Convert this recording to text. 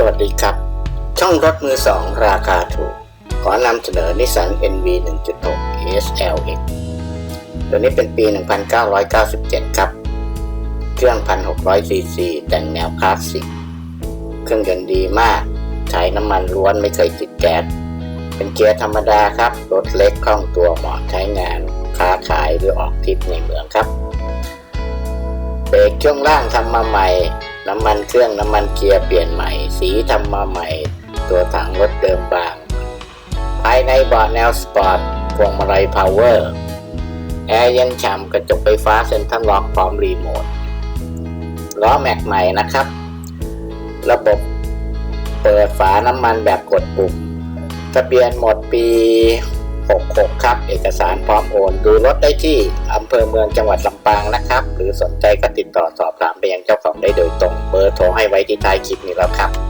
สวัสดีครับ ช่องรถมือสองราคาถูก ขอนำเสนอนิสสัน NV 1.6 SLX ตัวนี้เป็นปี 1997 ครับ เครื่อง 1,600 ซีซีแต่งแนวคลาสสิก เครื่องยนต์ดีมาก ใช้น้ำมันล้วนไม่เคยติดแก๊ส เป็นเกียร์ธรรมดาครับ รถเล็กคล่องตัวเหมาะใช้งาน ค้าขายหรือออกทริปในเมืองครับ เบรกช่วงล่างทำมาใหม่ น้ำมันเครื่องน้ำมันเกียร์เปลี่ยนใหม่ สีทำมาใหม่ ตัวถังรถเดิมบาง ภายในเบาะแนวสปอร์ตพวงมาลัยพาวเวอร์ แอร์เย็นฉ่ำกระจกไฟฟ้าเซ็นทรัลล็อกพร้อมรีโมท ล้อแม็กใหม่นะครับ ระบบเปิดฝาน้ำมันแบบกดปุ่ม ทะเบียนหมดปี 66 ครับ เอกสารพร้อมโอน ดูรถได้ที่อำเภอเมืองจังหวัดลำปางนะครับ หรือสนใจก็ติดต่อสอบถามไปยังเจ้าของได้โดยตรง เบอร์โทรให้ไว้ที่ท้ายคลิปนี้แล้วครับ